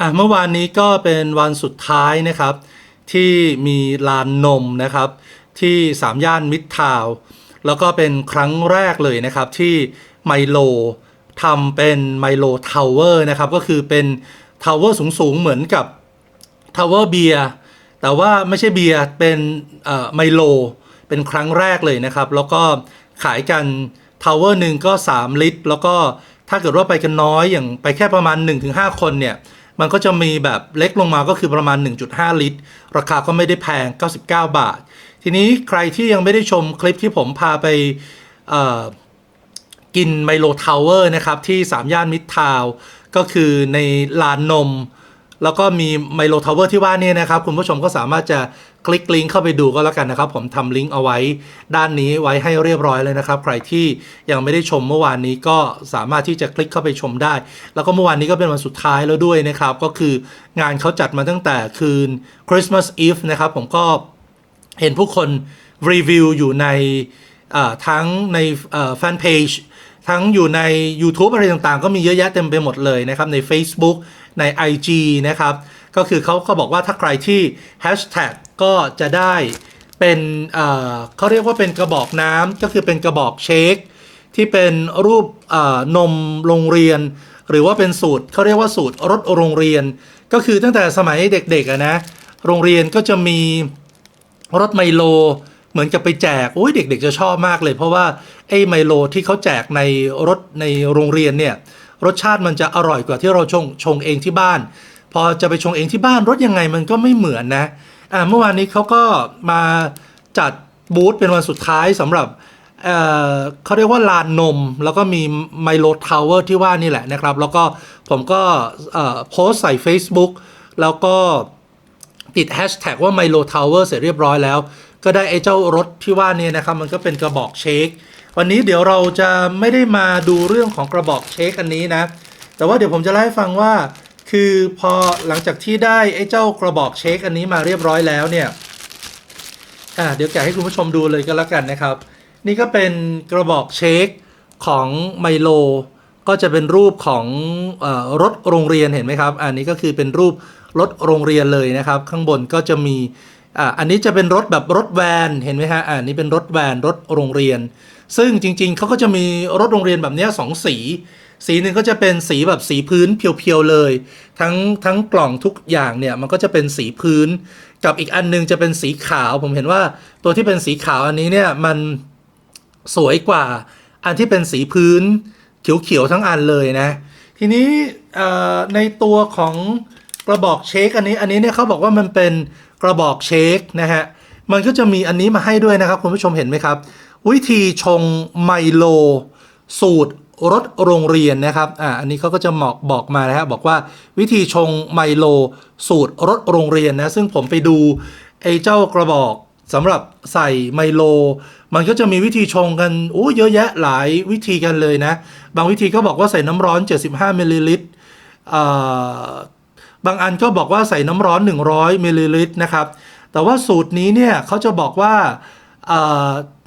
อะเมื่อวานนี้ก็เป็นวันสุดท้ายนะครับ ที่มีลานนมนะครับ ที่สามย่านมิตรทาวแล้วก็เป็นครั้งแรกเลยนะครับที่ไมโลทำเป็นไมโลทาวเวอร์นะครับ ก็คือเป็นทาวเวอร์สูงๆ เหมือนกับทาวเวอร์เบียร์แต่ว่าไม่ใช่เบียร์เป็นไมโลเป็นครั้งแรกเลยนะครับ แล้วก็ขายกันทาวเวอร์หนึ่งก็ 3 ลิตร แล้วก็ถ้าเกิดว่าไปกันน้อยอย่างไปแค่ประมาณ 1-5 คนเนี่ย มันก็จะมีแบบเล็กลงมาก็คือประมาณ 1.5 ลิตร ราคาก็ไม่ได้แพง 99 บาท ทีนี้ใครที่ยังไม่ได้ชมคลิปที่ผมพาไปกินไมโลทาวเวอร์นะครับ ที่ 3 ย่านมิตรทาวก็คือในลานนม แล้วก็มีไมโลทาวเวอร์ที่ว่านี่นะครับ คุณผู้ชมก็สามารถจะคลิกลิงก์เข้าไปดูก็แล้วกันนะครับ ผมทำลิงก์เอาไว้ด้านนี้ไว้ให้เรียบร้อยเลยนะครับ ใครที่ยังไม่ได้ชมเมื่อวานนี้ก็สามารถที่จะคลิกเข้าไปชมได้ แล้วก็เมื่อวานนี้ก็เป็นวันสุดท้ายแล้วด้วยนะครับ ก็คืองานเขาจัดมาตั้งแต่คืนคริสต์มาสอีฟนะครับ ผมก็เห็นผู้คนรีวิวอยู่ใน ทั้งในแฟนเพจทั้งอยู่ใน YouTube อะไรต่างๆ ก็มีเยอะแยะเต็มไปหมดเลยนะครับ ใน Facebook ใน IG นะครับ ก็คือเขาเขาบอกว่าถ้าใครที่ Hashtag ก็จะได้เป็นเเขาเรียกว่าเป็นกระบอกน้ำก็คือเป็นกระบอกเชคที่เป็นรูปนมโรงเรียน หรือว่าเป็นสูตรเขาเรียกว่าสูตรรถโรงเรียน ก็คือตั้งแต่สมัยเด็กๆนะโรงเรียนก็จะมีรถไมโล เหมือนกับไปแจกโอ้ยเด็ก ๆ จะชอบมากเลย เพราะว่าไอ้ไมโลที่เขาแจกในรถในโรงเรียนเนี่ยรสชาติมันจะอร่อยกว่าที่เราชงชงเองที่บ้าน พอจะไปชงเองที่บ้านรสยังไงมันก็ไม่เหมือนนะอ่าเมื่อวานนี้เขาก็มาจัดบูธเป็นวันสุดท้ายสำหรับเอ่อเขาเรียกว่าลานนม แล้วก็มีไมโลทาวเวอร์ที่ว่านี่แหละนะครับ แล้วก็ผมก็เอ่อโพสใส่ Facebook แล้วก็ติดแฮชแท็กว่า Milo Tower เสร็จเรียบร้อยแล้ว ก็ได้ไอ้เจ้ารถที่ว่านี้นะครับ มันก็เป็นกระบอกเชควันนี้เดี๋ยวเราจะไม่ได้มาดูเรื่องของกระบอกเชคอันนี้นะ แต่ว่าเดี๋ยวผมจะเล่าให้ฟังว่า คือพอหลังจากที่ได้ไอ้เจ้ากระบอกเชคอันนี้มาเรียบร้อยแล้วเนี่ยอ่าเดี๋ยวแกะให้คุณผู้ชมดูเลยก็แล้วกันนะครับ นี่ก็เป็นกระบอกเชคของไมโลก็จะเป็นรูปของอรถโรงเรียนเห็นไหมครับ อันนี้ก็คือเป็นรูปรถโรงเรียนเลยนะครับ ข้างบนก็จะมี อ่าอันนี้จะเป็นรถแบบรถแวนเห็นไหมฮะอ่านี่เป็นรถแวนรถโรงเรียน ซึ่งจริงๆเขาก็จะมีรถโรงเรียนแบบนี้สองสี สีหนึ่งก็จะเป็นสีแบบสีพื้นเพียวๆเลย ทั้งทั้งกล่องทุกอย่างเนี่ยมันก็จะเป็นสีพื้น กับอีกอันหนึงจะเป็นสีขาว ผมเห็นว่าตัวที่เป็นสีขาวอันนี้เนี่ยมันสวยกว่าอันที่เป็นสีพื้นเขียวๆทั้งอันเลยนะ ทีนี้ในตัวของกระบอกเชคอันนี้อันนี้เนี่ยเขาบอกว่ามันเป็น กระบอกเชคนะฮะมันก็จะมีอันนี้มาให้ด้วยนะครับ คุณผู้ชมเห็นไหมครับ วิธีชงไมโล สูตรรถโรงเรียนนะครับ อ่า อันนี้เขาก็จะบอกบอกมานะฮะบอกว่าวิธีชงไมโล สูตรรถโรงเรียนนะ ซึ่งผมไปดูไอ้เจ้ากระบอกสำหรับใส่ไมโล มันก็จะมีวิธีชงกันโอ้เยอะแยะหลายวิธีกันเลยนะ บางวิธีก็บอกว่าใส่น้ำร้อน 75มิลลิลิตรอ่า บางอันก็บอกว่าใส่น้ำร้อน 100มิลลิลิตรนะครับ แต่ว่าสูตรนี้เนี่ยเขาจะบอกว่า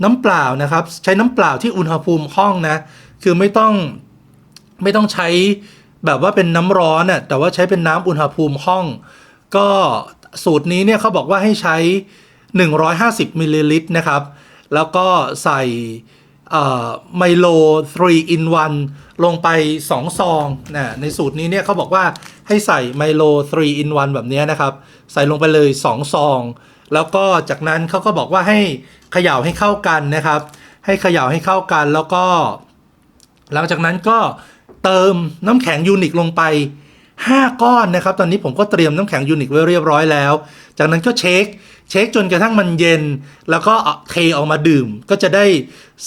น้ำเปล่านะครับ ใช้น้ำเปล่าที่อุณหภูมิห้องนะ คือไม่ต้องไม่ต้องใช้แบบว่าเป็นน้ำร้อนน่ะแต่ว่าใช้เป็นน้ำอุณหภูมิห้อง ก็สูตรนี้เนี่ยเขาบอกว่าให้ใช้ 150มิลลิลิตรนะครับ แล้วก็ใส่ ไมโล3 in 1 ลงไป 2 ซองนะในสูตรนี้เนี่ยเขาบอกว่าให้ใส่ไมโล3 in 1 แบบนี้นะครับ ใส่ลงไปเลย 2 ซอง แล้วก็จากนั้นเขาก็บอกว่าให้เขย่าให้เข้ากันนะครับ ให้เขย่าให้เข้ากันแล้วก็ หลังจากนั้นก็เติมน้ำแข็งยูนิคลงไป 5 ก้อนนะครับ ตอนนี้ผมก็เตรียมน้ำแข็งยูนิคไว้เรียบร้อยแล้ว จากนั้นก็เช็ค เช็คจนกระทั่งมันเย็น แล้วก็เทออกมาดื่ม ก็จะได้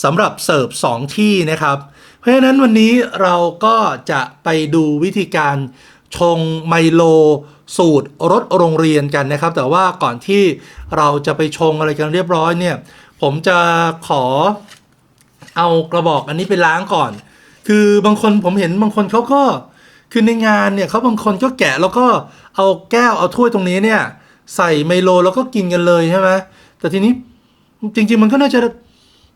สำหรับเสิร์ฟ 2 ที่นะครับ เพราะฉะนั้นวันนี้เราก็จะไปดูวิธีการชงไมโลสูตรรถโรงเรียนกันนะครับ แต่ว่าก่อนที่เราจะไปชงอะไรกันเรียบร้อยเนี่ย ผมจะขอเอากระบอกอันนี้ไปล้างก่อน คือบางคนผมเห็นบางคนเขาก็คือในงานเนี่ยเขาบางคนก็แกะแล้วก็เอาแก้วเอาถ้วยตรงนี้เนี่ย ใส่ไมโลแล้วก็กินกันเลยใช่ไหมแต่ทีนี้จริง ๆ มันก็น่าจะ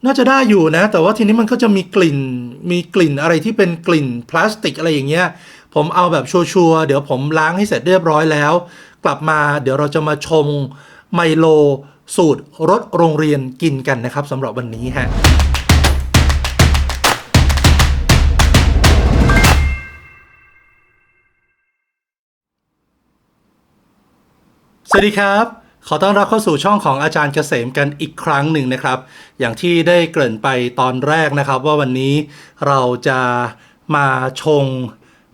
น่าจะได้อยู่นะ แต่ว่าทีนี้มันก็จะมีกลิ่น มีกลิ่นอะไรที่เป็นกลิ่นพลาสติกอะไรอย่างเงี้ย ผมเอาแบบชัวร์ๆเดี๋ยวผมล้างให้เสร็จเรียบร้อยแล้ว กลับมาเดี๋ยวเราจะมาชมไมโลสูตรรถโรงเรียนกินกันนะครับสำหรับวันนี้ฮะ สวัสดีครับ ขอต้อนรับเข้าสู่ช่องของอาจารย์เกษมกันอีกครั้งหนึ่งนะครับ อย่างที่ได้เกริ่นไปตอนแรกนะครับ ว่าวันนี้เราจะมาชง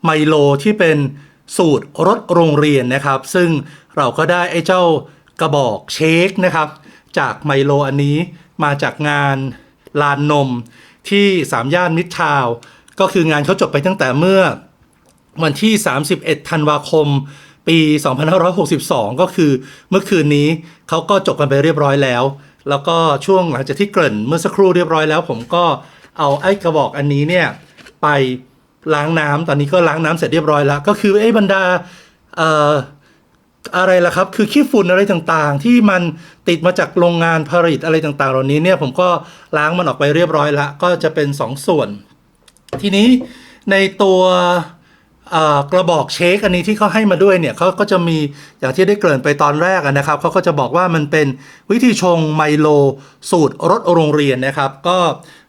ไมโลที่เป็นสูตรรสโรงเรียนนะครับ ซึ่งเราก็ได้ไอ้เจ้ากระบอกเชคนะครับ จากไมโลอันนี้มาจากงานลานนมที่สามย่านมิตรทาว ก็คืองานเขาจบไปตั้งแต่เมื่อวันที่ 31 ธันวาคม ปี 2562 ก็คือเมื่อคืนนี้เขาก็จบกันไปเรียบร้อยแล้ว แล้วก็ช่วงหลังจากที่เกริ่นเมื่อสักครู่เรียบร้อยแล้ว ผมก็เอาไอ้กระบอกอันนี้เนี่ยไปล้างน้ำตอนนี้ก็ล้างน้ำเสร็จเรียบร้อยแล้ว ก็คือไอ้บรรดาเอ่ออะไรล่ะครับ คือขี้ฝุ่นอะไรต่างๆ ที่มันติดมาจากโรงงานผลิตอะไรต่างๆ เหล่านี้เนี่ยผมก็ล้างมันออกไปเรียบร้อยแล้วก็จะเป็น2ส่วน ทีนี้ในตัว กระบอกเชคอันนี้ที่เขาให้มาด้วยเนี่ยเขาก็จะมีอย่างที่ได้เกริ่นไปตอนแรกนะครับเขาก็จะบอกว่ามันเป็นวิธีชงไมโลสูตรรสโรงเรียนนะครับ ก็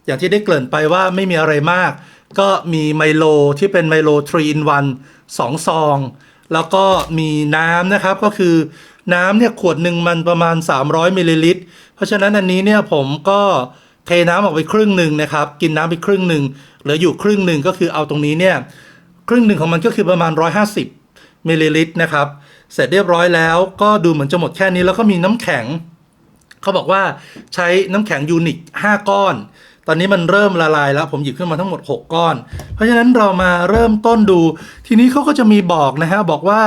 อย่างที่ได้เกริ่นไปว่าไม่มีอะไรมาก ก็มีไมโลที่เป็นไมโล3 in 1 2 ซอง แล้วก็มีน้ำนะครับก็คือน้ำเนี่ยขวดหนึ่งมันประมาณ 300มิลลิลิตรเพราะฉะนั้นอันนี้เนี่ยผมก็เทน้ำออกไปครึ่งหนึ่งนะครับ กินน้ำไปครึ่งหนึ่งเหลืออยู่ครึ่งหนึ่งก็คือเอาตรงนี้เนี่ย ครึ่งหนึ่งของมันก็คือประมาณ 150มิลลิลิตรนะครับ เสร็จเรียบร้อยแล้วก็ดูเหมือนจะหมดแค่นี้แล้วก็มีน้ำแข็ง เขาบอกว่าใช้น้ำแข็งยูนิค5 ก้อน ตอนนี้มันเริ่มละลายแล้ว ผมหยิบขึ้นมาทั้งหมด 6 ก้อน เพราะฉะนั้นเรามาเริ่มต้นดู ทีนี้เขาก็จะมีบอกนะฮะบอกว่า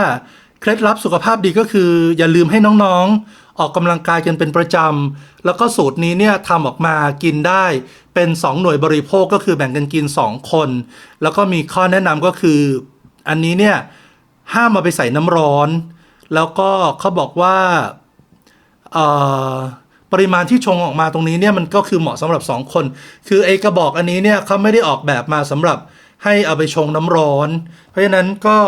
เคล็ดลับสุขภาพดีก็คือ อย่าลืมให้น้องๆ ออกกำลังกายกันเป็นประจำ แล้วก็สูตรนี้เนี่ยทำออกมากินได้เป็น 2 หน่วยบริโภคก็คือแบ่งกันกิน 2 คน แล้วก็มีข้อแนะนำก็คือ อันนี้เนี่ยห้ามมาไปใส่น้ำร้อน แล้วก็เขาบอกว่าปริมาณที่ชงออกมาตรงนี้เนี่ยมันก็คือเหมาะสำหรับ 2 คน คือไอกระบอกอันนี้เนี่ยเขาไม่ได้ออกแบบมาสำหรับให้เอาไปชงน้ำร้อน เพราะฉะนั้นก็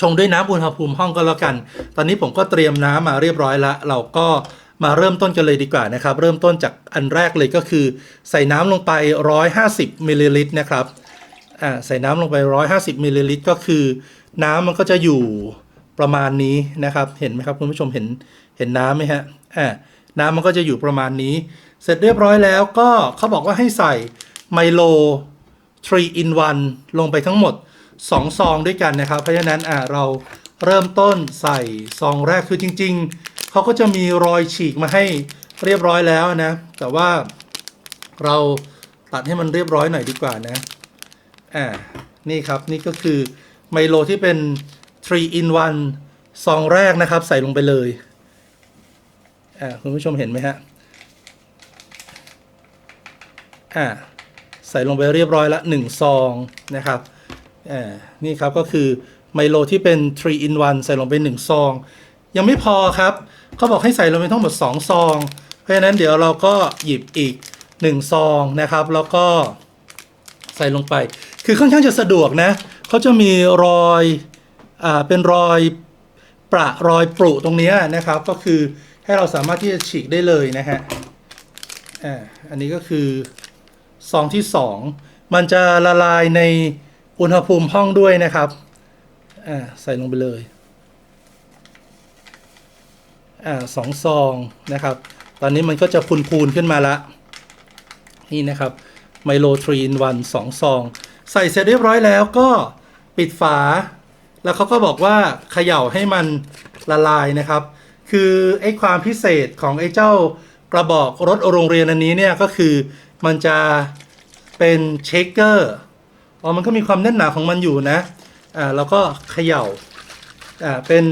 ชงด้วยน้ำอุณหภูมิห้องก็แล้วกัน ตอนนี้ผมก็เตรียมน้ำมาเรียบร้อยแล้ว เราก็มาเริ่มต้นกันเลยดีกว่านะครับ เริ่มต้นจากอันแรกเลยก็คือ ใส่น้ำลงไป 150มิลลิลิตรนะครับ อ่า ใส่น้ำลงไป 150มิลลิลิตรก็คือ น้ำมันก็จะอยู่ประมาณนี้นะครับ เห็นไหมครับคุณผู้ชมเห็นเห็นน้ำไหมฮะ อ่า น้ำมันก็จะอยู่ประมาณนี้ เสร็จเรียบร้อยแล้วก็เขาบอกว่าให้ใส่ไมโล3 in 1ลงไปทั้งหมด 2 ซองด้วยกันนะครับ เพราะฉะนั้นอ่าเราเริ่มต้นใส่ซองแรกคือจริง ๆ เขาก็จะมีรอยฉีกมาให้เรียบร้อยแล้วนะ แต่ว่าเราตัดให้มันเรียบร้อยหน่อยดีกว่านะ อ่า นี่ครับนี่ก็คือไมโลที่เป็น 3 in 1 ซองแรกนะครับ ใส่ลงไปเลย อ่าคุณผู้ชมเห็นไหมฮะ อ่า ใส่ลงไปเรียบร้อยละ 1 ซองนะครับ อ่านี่ครับก็คือไมโลที่เป็น 3 in 1 ใส่ลงไป 1 ซอง ยังไม่พอครับเขาบอกให้ใส่ลงไปทั้งหมด 2 ซอง เพราะฉะนั้นเดี๋ยวเราก็หยิบอีก 1 ซองนะครับ แล้วก็ใส่ลงไป คือค่อนข้างจะสะดวกนะเขาจะมีรอยอ่าเป็นรอยประรอยปรุตรงนี้นะครับ ก็คือให้เราสามารถที่จะฉีกได้เลยนะฮะอ่าอันนี้ก็คือซองที่สองมันจะละลายใน อุณหภูมิห้องด้วยนะครับ อ่า ใส่ลงไปเลย อ่าสองซองนะครับ ตอนนี้มันก็จะพูนๆขึ้นมาละ นี่นะครับไมโลทรีนวันสองซอง ใส่เสร็จเรียบร้อยแล้วก็ปิดฝา แล้วเขาก็บอกว่าเขย่าให้มันละลายนะครับ คือ ไอ้ความพิเศษของไอ้เจ้ากระบอกรถโรงเรียนอันนี้เนี่ยก็คือมันจะเป็นเชคเกอร์ อ๋อมันก็มีความแน่นหนาของมันอยู่นะอ่าแล้วก็เขย่าอ่าเป็น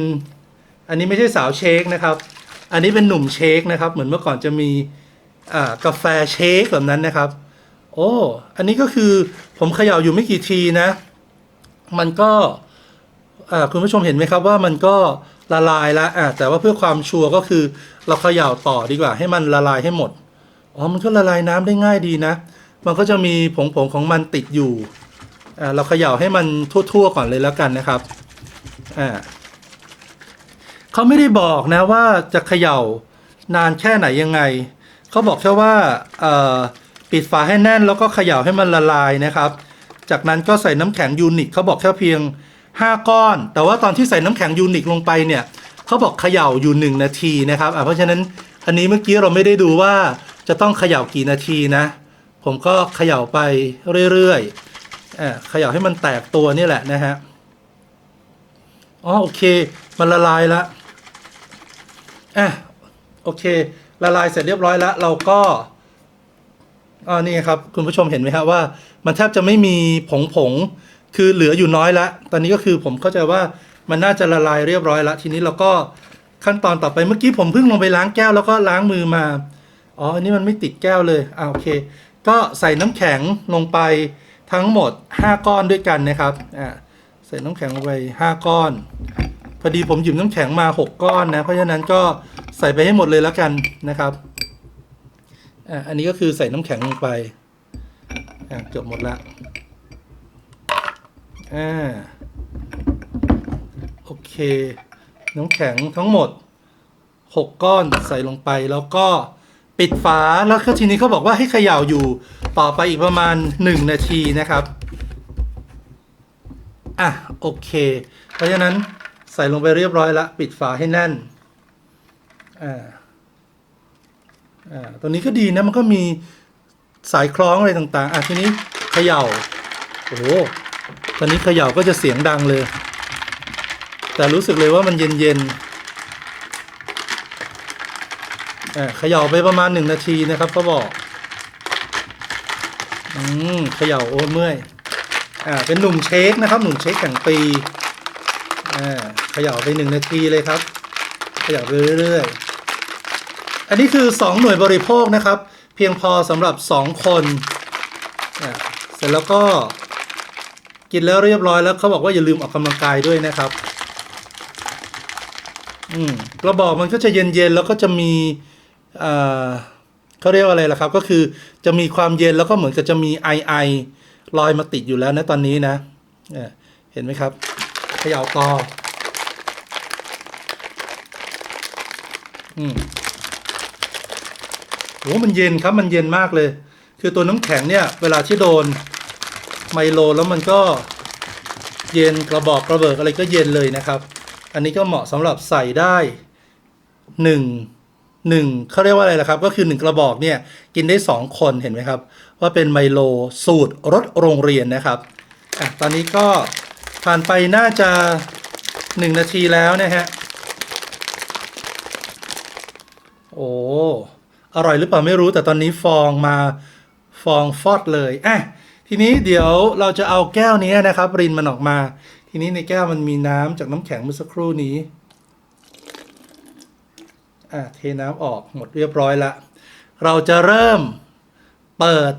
อันนี้ไม่ใช่สาวเชคนะครับ อันนี้เป็นหนุ่มเชคนะครับ เหมือนเมื่อก่อนจะมีอ่ากาแฟเชคแบบนั้นนะครับ โอ้อันนี้ก็คือผมเขย่าอยู่ไม่กี่ทีนะ มันก็อ่าคุณผู้ชมเห็นไหมครับว่ามันก็ละลายล้วอ่าแต่ว่าเพื่อความชัวร์ก็คือเราเขย่าต่อดีกว่า ให้มันละลายให้หมดอ๋อมันก็ละลายน้ำได้ง่ายดีนะ มันก็จะมีผงผงๆของมันติดอยู่ เราเขย่าให้มันทั่วๆก่อนเลยแล้วกันนะครับอ่าเขาไม่ได้บอกนะว่าจะเขย่านานแค่ไหนยังไง เขาบอกแค่ว่าปิดฝาให้แน่นแล้วก็เขย่าให้มันละลายนะครับ จากนั้นก็ใส่น้ำแข็งยูนิคเขาบอกแค่เพียง 5 ก้อน แต่ว่าตอนที่ใส่น้ำแข็งยูนิคลงไปเนี่ยเขาบอกเขย่าอยู่ 1 นาทีนะครับเพราะฉะนั้นอันนี้เมื่อกี้เราไม่ได้ดูว่าจะต้องเขย่ากี่นาทีนะ ผมก็เขย่าไปเรื่อยๆ อะเขย่าให้มันแตกตัวนี่แหละนะฮะอ๋อโอเคมันละลายละอะโอเค ละลายเสร็จเรียบร้อยแล้ว เราก็อ๋อนี่ครับ คุณผู้ชมเห็นไหมครับว่า มันแทบจะไม่มีผงผงคือเหลืออยู่น้อยละตอนนี้ก็คือผมเข้าใจว่ามันน่าจะละลายเรียบร้อยละทีนี้เราก็ขั้นตอนต่อไปเมื่อกี้ผมเพิ่งลงไปล้างแก้วแล้วก็ล้างมือมา อ๋ออันนี้มันไม่ติดแก้วเลยอ่าโอเค ก็ใส่น้ำแข็งลงไป ทั้งหมด 5 ก้อนด้วยกันนะครับอ่าใส่น้ำแข็งลงไป5ก้อน พอดีผมหยิบน้ำแข็งมา 6 ก้อนนะ เพราะฉะนั้นก็ใส่ไปให้หมดเลยแล้วกันนะครับอ่าอันนี้ก็คือใส่น้ำแข็งลงไปอ่าเกือบหมดละอ่าโอเค น้ำแข็งทั้งหมด 6 ก้อนใส่ลงไปแล้วก็ ปิดฝาแล้วก็ทีนี้เขาบอกว่าให้เขย่าอยู่ต่อไปอีกประมาณ 1 นาทีนะครับ อะ โอเค เพราะฉะนั้นใส่ลงไปเรียบร้อยแล้วปิดฝาให้แน่น อ่า อ่า ตัวนี้ก็ดีนะ มันก็มีสายคล้องอะไรต่างๆ อะ ทีนี้เขย่า โอ้โหตอนนี้เขย่าก็จะเสียงดังเลย แต่รู้สึกเลยว่ามันเย็นๆ อ่าเขย่าไปประมาณหนึ่งนาทีนะครับเขาบอก อืมเขย่าโอ้เมื่อย อ่า เป็นหนุ่มเชคนะครับ หนุ่มเชคแห่งปีอ่าเขย่าไปหนึ่งนาทีเลยครับเขย่าไปเรื่อยๆ อันนี้คือสองหน่วยบริโภคนะครับ เพียงพอสำหรับสองคนอ่าเสร็จแล้วก็กินแล้วเรียบร้อยแล้วเขาบอกว่าอย่าลืมออกกำลังกายด้วยนะครับ อืมกระบอกมันก็จะเย็นๆแล้วก็จะมี เขาเรียกว่าอะไรล่ะครับ ก็คือจะมีความเย็นแล้วก็เหมือนกับจะมีไอไอลอยมาติดอยู่แล้วนะตอนนี้นะเห็นไหมครับเขย่าต่ออืมโหมันเย็นครับมันเย็นมากเลย คือตัวน้ำแข็งเนี่ย เวลาที่โดนไมโลแล้วมันก็เย็นกระบอกกระเบิกอะไรก็เย็นเลยนะครับ อันนี้ก็เหมาะสำหรับใส่ได้หนึ่ง หนึ่งเขาเรียกว่าอะไรล่ะครับ ก็คือหนึ่งกระบอกเนี่ยกินได้สองคนเห็นไหมครับ ว่าเป็นไมโลสูตรรสโรงเรียนนะครับอะตอนนี้ก็ผ่านไปน่าจะหนึ่งนาทีแล้วนะฮะโอ้อร่อยหรือเปล่าไม่รู้แต่ตอนนี้ฟองมาฟองฟอดเลยอะทีนี้เดี๋ยวเราจะเอาแก้วนี้นะครับ รินมันออกมา ทีนี้ในแก้วมันมีน้ำจากน้ำแข็งเมื่อสักครู่นี้ เทน้ำออกหมดเรียบร้อยละ เราจะเริ่มเปิด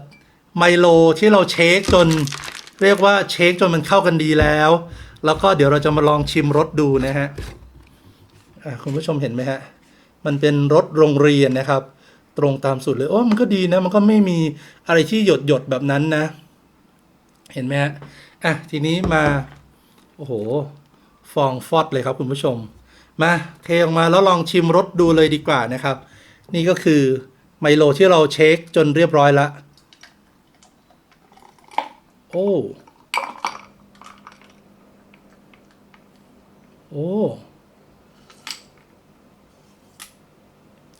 ไมโลที่เราเช็คจนเรียกว่าเช็คจนมันเข้ากันดีแล้ว แล้วก็เดี๋ยวเราจะมาลองชิมรสดูนะฮะคุณผู้ชมเห็นไหมฮะ มันเป็นรสโรงเรียนนะครับ ตรงตามสูตรเลย โอ้มันก็ดีนะ มันก็ไม่มีอะไรที่หยดหยดแบบนั้นนะ เห็นไหมฮะ อะ ทีนี้มา โอ้โห ฟองฟอดเลยครับคุณผู้ชม มาเทออกมาแล้วลองชิมรสดูเลยดีกว่านะครับ นี่ก็คือไมโลที่เราเช็คจนเรียบร้อยล้วโอ้โอ้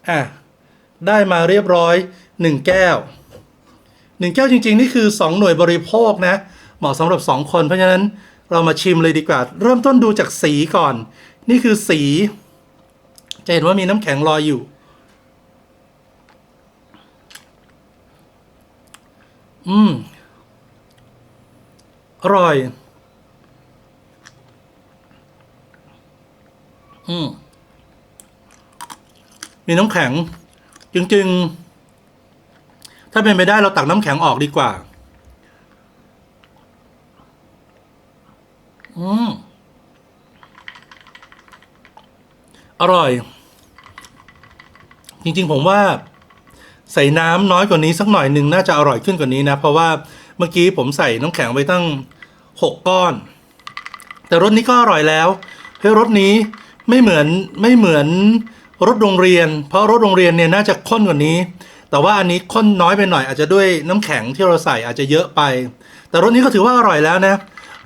อะได้มาเรียบร้อย 1 แก้ว 1 แก้วจริง ๆ นี่คือ 2 หน่วยบริโภคนะ เหมาะสำหรับ 2 คนเพราะฉะนั้นเรามาชิมเลยดีกว่า เริ่มต้นดูจากสีก่อน นี่คือสี จะเห็นว่ามีน้ำแข็งลอยอยู่ อืม อร่อย อืม มีน้ำแข็ง จริง ๆ ถ้าเป็นไปได้เราตักน้ำแข็งออกดีกว่า อืม อร่อย จริงๆผมว่าใส่น้ำน้อยกว่านี้สักหน่อยหนึ่งน่าจะอร่อยขึ้นกว่านี้นะ เพราะว่าเมื่อกี้ผมใส่น้ำแข็งไปตั้ง 6 ก้อน แต่รสนี้ก็อร่อยแล้วเฮ้ยรสนี้ไม่เหมือนไม่เหมือนรสโรงเรียน เพราะรสโรงเรียนเนี่ยน่าจะข้นกว่านี้ แต่ว่าอันนี้ข้นน้อยไปหน่อยอาจจะด้วยน้ำแข็งที่เราใส่อาจจะเยอะไป แต่รสนี้ก็ถือว่าอร่อยแล้วนะ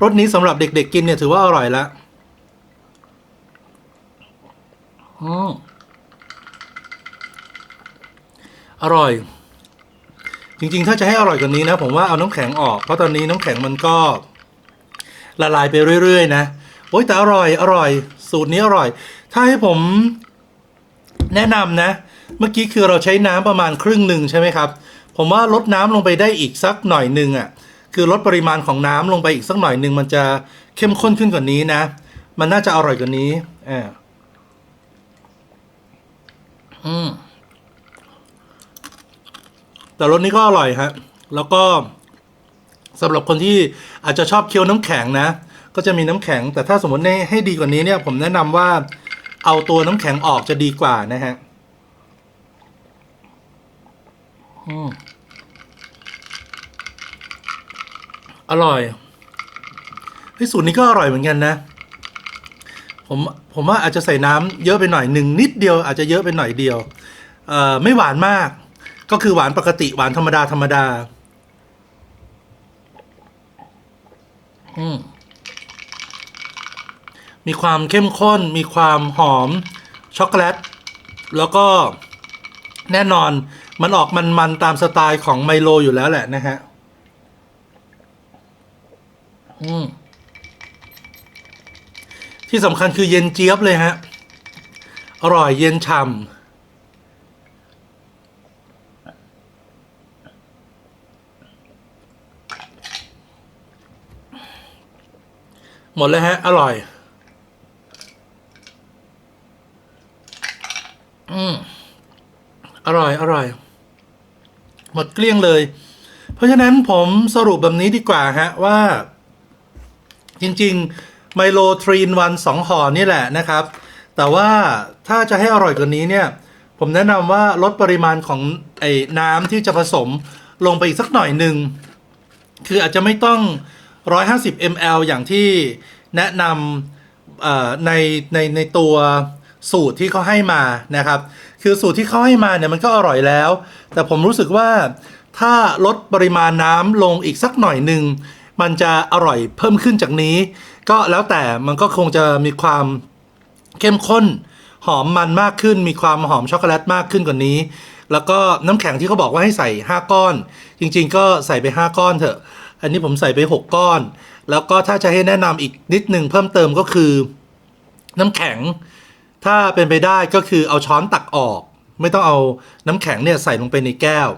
รสนี้สำหรับเด็กๆกินเนี่ยถือว่าอร่อยแล้ว อืมอร่อย จริง ๆ ถ้าจะให้อร่อยกว่านี้นะ ผมว่าเอาน้ำแข็งออก เพราะตอนนี้น้ำแข็งมันก็ ละลายไปเรื่อย ๆ นะ โอ้ยแต่อร่อย อร่อย สูตรนี้อร่อย ถ้าให้ผมแนะนำนะ เมื่อกี้คือเราใช้น้ำประมาณครึ่งหนึ่งใช่ไหมครับ ผมว่าลดน้ำลงไปได้อีกสักหน่อยหนึ่งอะ คือลดปริมาณของน้ำลงไปอีกสักหน่อยหนึ่งมันจะเข้มข้นขึ้นกว่านี้นะ มันน่าจะอร่อยกว่านี้อ่า อืมแต่รสนี้ก็อร่อยฮะ แล้วก็สำหรับคนที่อาจจะชอบเคี้ยวน้ำแข็งนะ ก็จะมีน้ำแข็ง แต่ถ้าสมมติให้ให้ดีกว่านี้เนี่ย ผมแนะนำว่า เอาตัวน้ำแข็งออกจะดีกว่านะฮะอืมอร่อยเฮ้ยสูตรนี้ก็อร่อยเหมือนกันนะ ผมผมว่าอาจจะใส่น้ำเยอะไปหน่อยหนึ่งนิดเดียวอาจจะเยอะไปหน่อยเดียวเอ่อไม่หวานมาก ก็คือหวานปกติหวานธรรมดาธรรมดา อืมมีความเข้มข้น มีความหอมช็อกโกแลต แล้วก็แน่นอนมันออกมันๆตามสไตล์ของไมโลอยู่แล้วแหละนะฮะ อืม ที่สำคัญคือเย็นเจี๊ยบเลยฮะ อร่อยเย็นฉ่ำหมดเลยฮะ อร่อย อืมอร่อย อร่อย หมดเกลี้ยงเลย เพราะฉะนั้นผมสรุปแบบนี้ดีกว่าฮะว่า จริง ๆ ไมโลทรีนวันสองห่อนี่แหละนะครับ แต่ว่าถ้าจะให้อร่อยกว่านี้เนี่ย ผมแนะนำว่าลดปริมาณของไอ้น้ำที่จะผสมลงไปอีกสักหน่อยหนึ่ง คืออาจจะไม่ต้อง 150 ml อย่างที่แนะนำในในในตัวสูตรที่เขาให้มานะครับ คือสูตรที่เขาให้มาเนี่ยมันก็อร่อยแล้ว แต่ผมรู้สึกว่าถ้าลดปริมาณน้ำลงอีกสักหน่อยหนึ่ง มันจะอร่อยเพิ่มขึ้นจากนี้ ก็แล้วแต่มันก็คงจะมีความเข้มข้น หอมมันมากขึ้น มีความหอมช็อกโกแลตมากขึ้นกว่านี้ แล้วก็น้ำแข็งที่เขาบอกว่าให้ใส่ 5 ก้อน จริง ๆ ก็ใส่ไป 5 ก้อนเถอะ อันนี้ผมใส่ไป 6 ก้อน แล้วก็ถ้าจะให้แนะนำอีกนิดหนึ่งเพิ่มเติมก็คือ น้ำแข็ง ถ้าเป็นไปได้ก็คือเอาช้อนตักออก ไม่ต้องเอาน้ำแข็งเนี่ยใส่ลงไปในแก้ว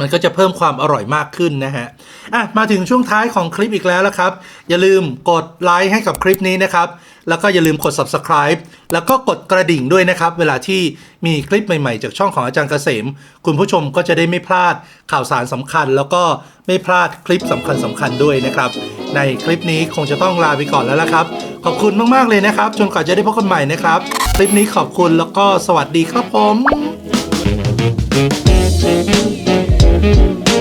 มันก็จะเพิ่มความอร่อยมากขึ้นนะฮะอะมาถึงช่วงท้ายของคลิปอีกแล้วละครับ อย่าลืมกดไลค์ให้กับคลิปนี้นะครับ แล้วก็อย่าลืมกด subscribe แล้วก็กดกระดิ่งด้วยนะครับ เวลาที่มีคลิปใหม่ๆ จากช่องของอาจารย์เกษม คุณผู้ชมก็จะได้ไม่พลาดข่าวสารสำคัญ แล้วก็ไม่พลาดคลิปสำคัญสำคัญๆด้วยนะครับ ในคลิปนี้คงจะต้องลาไปก่อนแล้วละครับ ขอบคุณมากๆเลยนะครับ จนกว่าจะได้พบกันใหม่นะครับ คลิปนี้ขอบคุณแล้วก็สวัสดีครับผม Thank you.